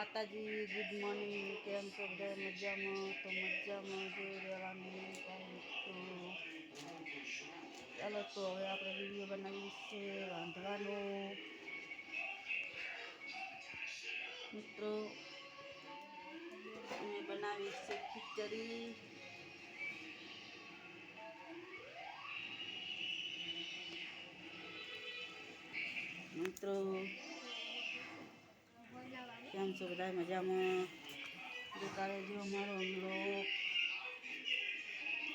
માતાજી good morning કેમ છો? બધા મજામાં? તો મજામાં જો રહેવાનું તો ચાલો, તો હવે આપણે વીડિયો બનાવીએ છીએ. રાંધવાનો મિત્રો, અમે બનાવીએ છીએ ખીચડી. મિત્રો કેમ છો બધા? મજામાં? ગઈકાલે જો અમારો હમલો.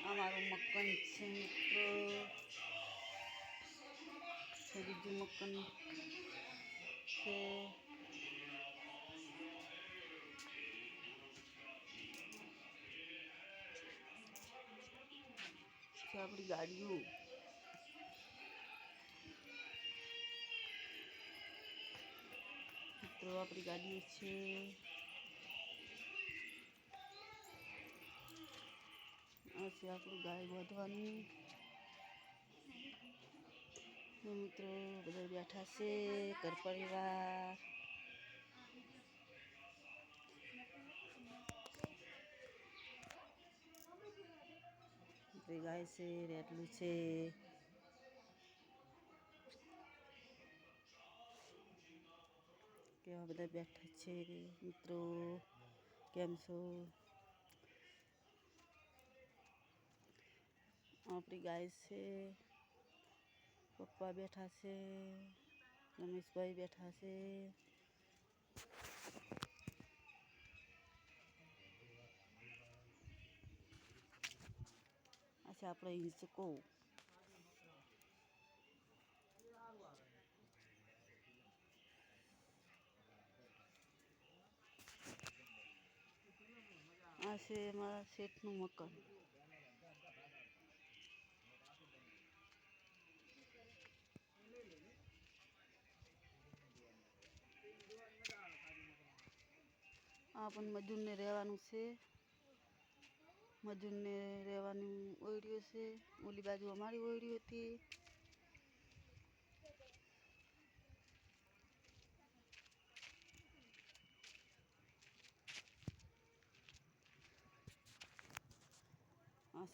અમારું મક્કન છે મિત્રો. બીજું મકાન છે. છે આપણી ગાડીઓ. મિત્રો આપણી ગાડીઓ છે. આ છે આપણું ગાય વધવાનું મિત્રો બધા બેઠા છે, ઘર પરિવાર. ગાય છે રેટલું છે. કેવા બધા બેઠા છે મિત્રો? કેમ છો? આપણી ગાય છે, પપ્પા બેઠા છે, રમેશભાઈ બેઠા છે. અચ્છા આપણે હિંચકો. આ છે મારા શેઠનું મકાન. આ પણ મજૂરને રહેવાનું છે. મજૂરને રહેવાનું ઓયડ્યું છે. ઓલી બાજુ અમારી ઓયડી હતી.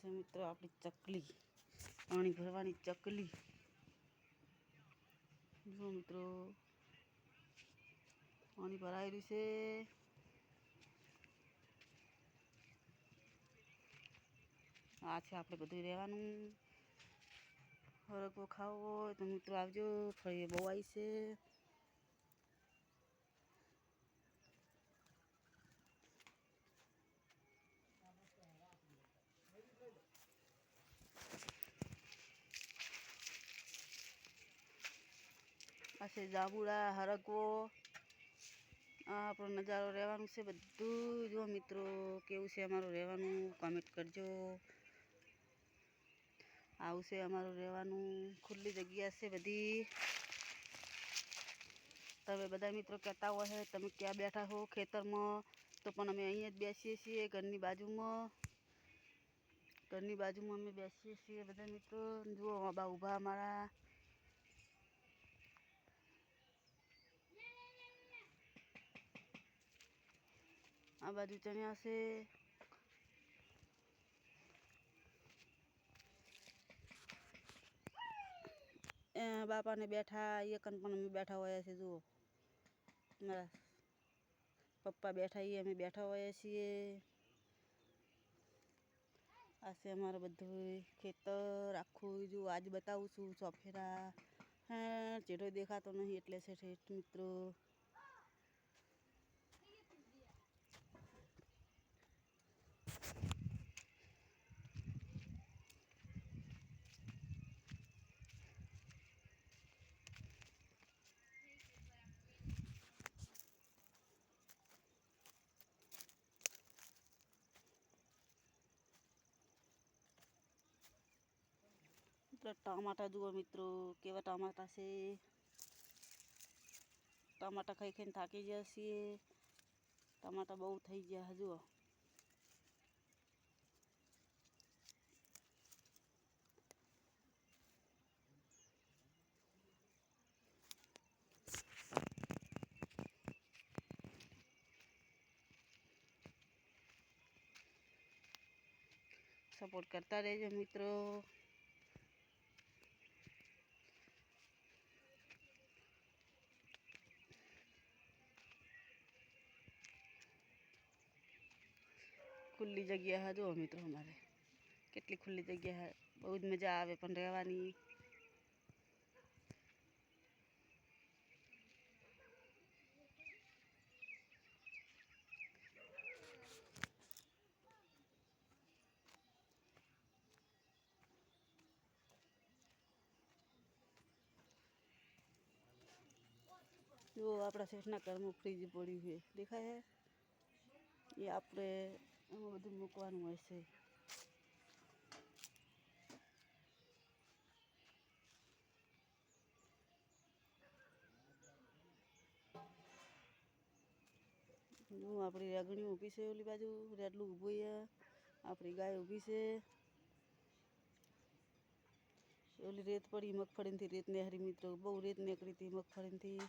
છે મિત્રો, આપણી ચકલી. પાણી ભરવાની ચકલી. જુઓ મિત્રો, પાણી ભરાયેલું છે. આ છે આપણે બધું રહેવાનું. હરકો ખાવો હોય તો મિત્રો આવજો ફરી બહુ આવી છે. પાસે જાબુડા, હરગવો. આ આપણો નજારો રહેવાનું છે બધું. જો મિત્રો, કેવું છે અમારું રહેવાનું? કોમેન્ટ કરજો. આવું છે અમારું રહેવાનું. ખુલ્લી જગ્યા છે બધી. તમે બધા મિત્રો કહેતા હોય તમે ક્યાં બેઠા હો ખેતરમાં? તો પણ અમે અહીંયા જ બેસીએ છીએ ઘરની બાજુમાં. ઘરની બાજુમાં અમે બેસીએ છીએ બધા મિત્રો. જુઓ, બા ઊભા અમારા. આ બાજુ ચણ્યા છે. બાપાને બેઠા એકન કન પણ અમે બેઠા હોઈએ છીએ, જુઓ. મારા પપ્પા બેઠા એ અમે બેઠા હોઈએ છીએ. આ છે અમારું બધું ખેતર, આખું જો આજ બતાવું છું ચોફેરા હા ચેટો દેખાતો નહીં એટલે છે ઠેઠ મિત્રો. મિત્રો ટામાટા જુઓ મિત્રો કેવા ટામાટા છે ટમાટા ખાઈ ખાઈને થાકી ગયા છીએ ટમાટા બહુ થઈ ગયા જુઓ સપોર્ટ કરતા રહેજો મિત્રો ખુલ્લી જગ્યા હા જુઓ મિત્રો અમારે કેટલી ખુલ્લી જગ્યા હે બહુ જ મજા આવે પણ રહેવાની જો આપણા શેઠના ઘરમાં ફ્રીજ પડ્યું છે દેખાય છે એ આપણે એમાં બધું મૂકવાનું હોય છે. આપણી રેગણી ઊભી છે ઓલી બાજુ રેડલું ઊભું છે આપણી ગાય ઊભી છે. ઓલી રેત પડી મગફળીથી રેત નેહરી મિત્રો, બહુ રેત નીકળી હતી મગફળીથી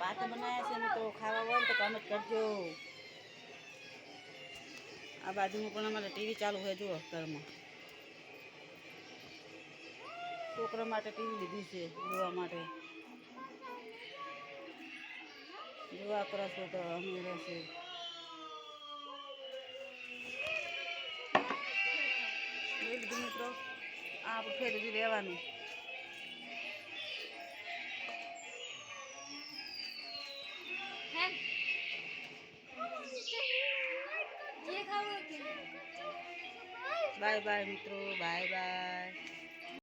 ભાત બનાવ્યા છે ને તો ખાવા હોય ને તો કમેન્ટ કરજો. આ બાજુમાં પણ અમારે ટીવી ચાલુ હોય જુઓ ઘરમાં. છોકરા માટે ટીવી લીધી છે, જોવા માટે. જોવા કરો તો અમે રહેશે. મિત્રો, આ આપણે ફેર રહેવાનું. બાય બાય મિત્રો બાય બાય.